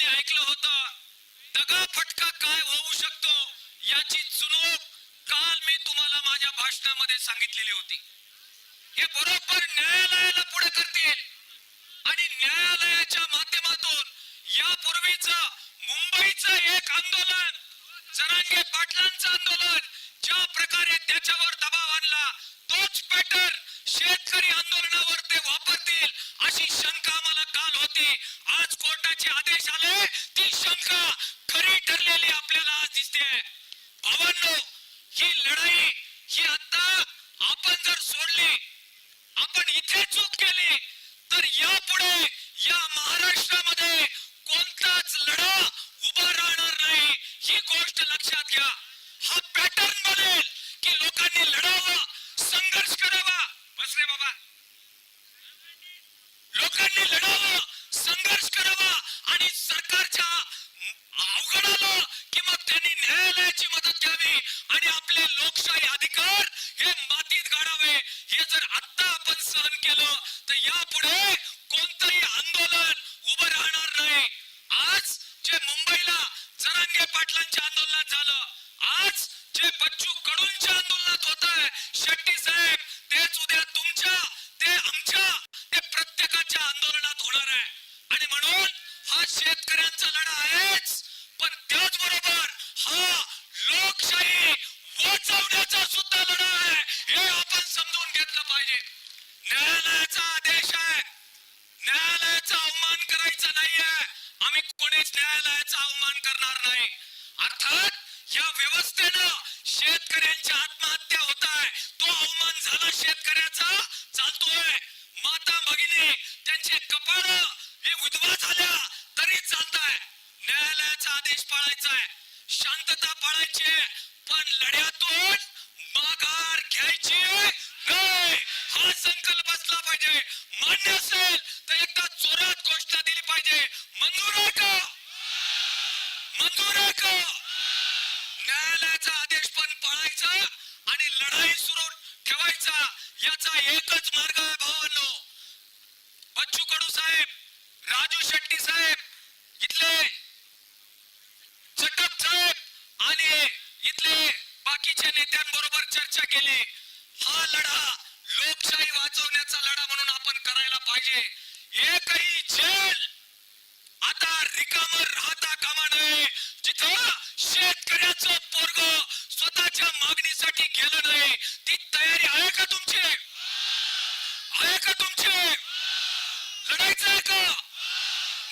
सगळ्यांनी ऐकलं होतं दगा फटका काय होऊ शकतो याची चुनूक काल मी तुम्हाला माझ्या भाषणामध्ये सांगितलेली होती. हे बरोबर न्यायालयाला पुढे करतील आणि न्यायालयाच्या माध्यमातून यापूर्वीच मुंबईचं एक आंदोलन जरांगे पाटलांचं आंदोलन ज्या प्रकारे त्याच्यावर दबाव आणला तोच पॅटर्न शेतकरी आंदोलनावर ते वापरतील अशी शंका मला कोर्टाचे आदेश आले. ती शंका खरी ठरलेली आपल्याला आज दिसते. भावांनो ही लढाई ही आता आपण जर सोडली आपण इथे चूक केली तर यापुढे या महाराष्ट्रामध्ये कोणताच लढा उभा राहणार नाही. ही गोष्ट लक्षात घ्या. हा पॅटर्न बनेल की लोकांनी लढावं संघर्ष करावा बस रे बाबा लोकांनी लढावं संघर्ष करावा आणि सरकारच्या अवघड आलं की मग त्यांनी न्यायालयाची मदत घ्यावी आणि आपले लोकशाही अधिकार हे मातीत गाडावे हे जर आता आपण सहन केलं तर यापुढे कोणतंही आंदोलन उभं राहणार नाही. आज जे मुंबईला जरांगे पाटलांच्या आंदोलनात झालं आज जे बच्चू कडूंच्या आंदोलनात होत आहे शेट्टी साहेब तेच उद्या तुमच्या ते आमच्या ते प्रत्येकाच्या आंदोलनात होणार आहे. आणि म्हणून हा शेतकऱ्यांचा लढा आहेच. न्यायालयाचा आदेश आहे. न्यायालयाचा अवमान करायचा नाहीये. आम्ही कोणीच न्यायालयाचा अवमान करणार नाही. अर्थात या व्यवस्थेनं शेतकऱ्यांची आत्महत्या होत आहे तो अवमान झाला शेतकऱ्याचा चालतोय. माता भगिनी त्यांचे कपाळ हे उद्वा झाल्या तरी चालताय. न्यायालयाचा आदेश पाळायचा आहे शांतता पाळायची पण लढ्यातून माघार घ्यायची नाही. हा संकल्प असला पाहिजे. मान्य असेल तर एकदा जोरात घोषणा दिली पाहिजे. मंजूर आहे का? मंजूर आहे का? न्यायालयाचा आदेश पण पाळायचा आणि लढाई सुरू ठेवायचा. याचा एकच मार्ग आहे भावांनो. बच्चू कडू साहेब राजू शेट्टी साहेब इथले चटप साहेब आणि इथले बाकीच्या नेत्यांबरोबर चर्चा केली. हा लढा लोकशाही वाचवण्याचा लढा म्हणून आपण करायला पाहिजे. एकही जेल आता रिकाम राहता कामा नये. जिथं शेतकऱ्याचं पोरग स्वतःच्या मागणीसाठी गेलं नाही ती तयारी आहे का तुमची? आहे का तुमची? लढायचं आहे का?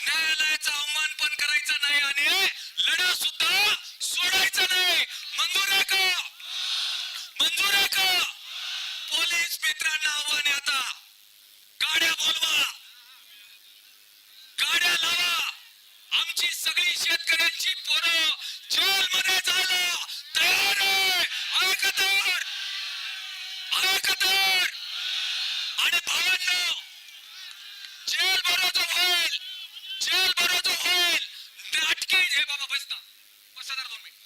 न्यायालयाचा अवमान पण करायचा नाही आणि लढा सुद्धा सोडायचा नाही मंजूर आहे का मंजूर आहे का पोलीस मित्रांना आव्हान आहे आता गाड्या बोलवा गाड्या लावा. आमची सगळी शेतकऱ्यांची पोरं जेल मध्ये झालो तयार? आहे आहे आणि भावांनो जेल बरोबर होईल जेल बरोबर होईल नाटकी हे बाबा बसता बसा जरा दोन मिनिट.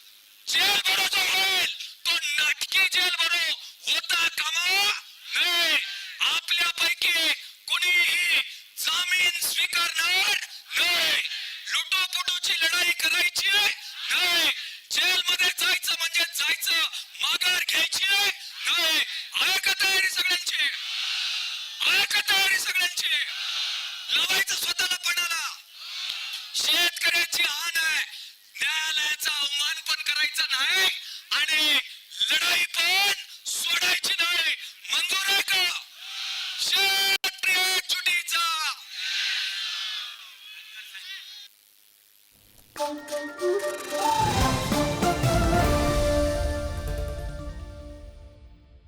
जेल बरोबर होईल तो नाटकी जेल भरो होता कामा? नाही. जामीन स्वीकारणार नाही. लुटोपुटोची लढाई करायची नाही. जेल मध्ये जायचं म्हणजे जायचं. माघार घ्यायची नाही. आहे का तयारी सगळ्यांची. आहे का तयारी सगळ्यांची. लावायचं स्वतःला पणाला. शेतकऱ्याची आण आहे. न्यायालयाचा अवमान पण करायचा नाही. आणि लढाई पण सोडायची नाही. मंजूर आहे का? शेतकरी चुटीचा Bom, bom, bom, bom.